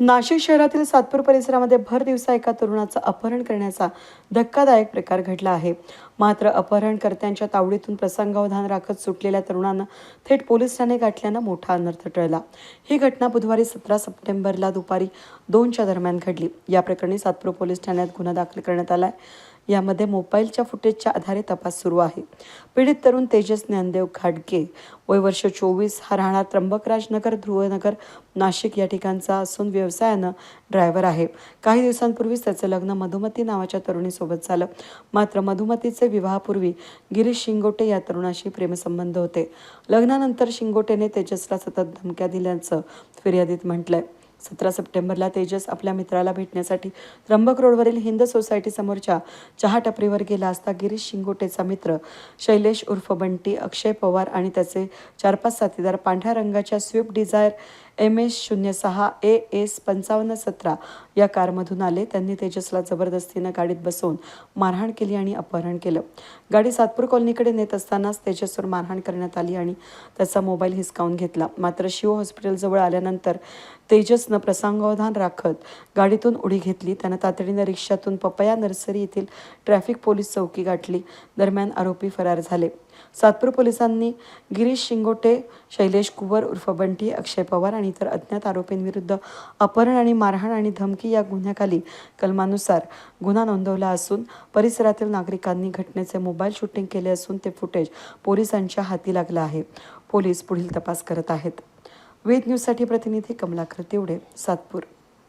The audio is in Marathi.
नाशिक शहरातील सातपूर परिसरामध्ये भर दिवसा एका तरुणाचं अपहरण करण्याचा धक्कादायक प्रकार घडला आहे. मात्र अपहरणकर्त्यांच्या तावडीतून प्रसंगावधान राखत सुटलेल्या तरुणानं थेट पोलीस ठाणे गाठल्यानं मोठा अनर्थ टळला. ही घटना बुधवारी सतरा सप्टेंबरला दुपारी दोनच्या दरम्यान घडली. या प्रकरणी सातपूर पोलीस ठाण्यात गुन्हा दाखल करण्यात आलाय. यामध्ये मोबाईलच्या फुटेजच्या आधारे तपास सुरू आहे. पीडित तरुण तेजस ज्ञानदेव घाटगे वय वर्ष चोवीस हा राहणार त्र्यंबकराजनगर ध्रुवनगर नाशिक या ठिकाणचा असून व्यवसायानं ड्रायव्हर आहे. काही दिवसांपूर्वीच त्याचं लग्न मधुमती नावाच्या तरुणीसोबत झालं. मात्र मधुमतीचे विवाहापूर्वी गिरीश शिंगोटे या तरुणाशी प्रेमसंबंध होते. लग्नानंतर शिंगोटेने तेजसला सतत धमक्या दिल्याचं फिर्यादीत म्हटलंय. सतरा सप्टेंबरला तेजस आपल्या मित्राला भेटण्यासाठी त्र्यंबक रोडवरील हिंद सोसायटी समोरच्या चहा टपरीवर गेला असता गिरीश शिंगोटेचा मित्र शैलेश उर्फ बंटी अक्षय पवार आणि त्याचे चार पाच साथीदार पांढऱ्या रंगाच्या स्विफ्ट डिझायर एम एस शून्य सहा ए एस पंचावन्न सतरा या कारमधून आले. त्यांनी तेजसला जबरदस्तीनं गाडीत बसवून मारहाण केली आणि अपहरण केलं. गाडी सातपूर कॉलनीकडे नेत असतानाच तेजसवर मारहाण करण्यात आली आणि त्याचा मोबाईल हिसकावून घेतला. मात्र शिव हॉस्पिटलजवळ आल्यानंतर तेजसनं प्रसंगावधान राखत गाडीतून उडी घेतली. त्यानं तातडीनं रिक्षातून पपया नर्सरी येथील ट्रॅफिक पोलीस चौकी गाठली. दरम्यान आरोपी फरार झाले. सातपूर पोलिसांनी गिरीश शिंगोटे शैलेश कुवर उर्फ बंटी अक्षय पवार आणि इतर अज्ञात आरोपींविरुद्ध अपहरण आणि मारहाण आणि धमकी या गुन्ह्याखाली कलमानुसार गुन्हा नोंदवला असून परिसरातील नागरिकांनी घटनेचे मोबाईल शूटिंग केले असून ते फुटेज पोलिसांच्या हाती लागलं आहे. पोलीस पुढील तपास करत आहेत. वेद न्यूजसाठी प्रतिनिधी कमलाकर तेवढे सातपूर.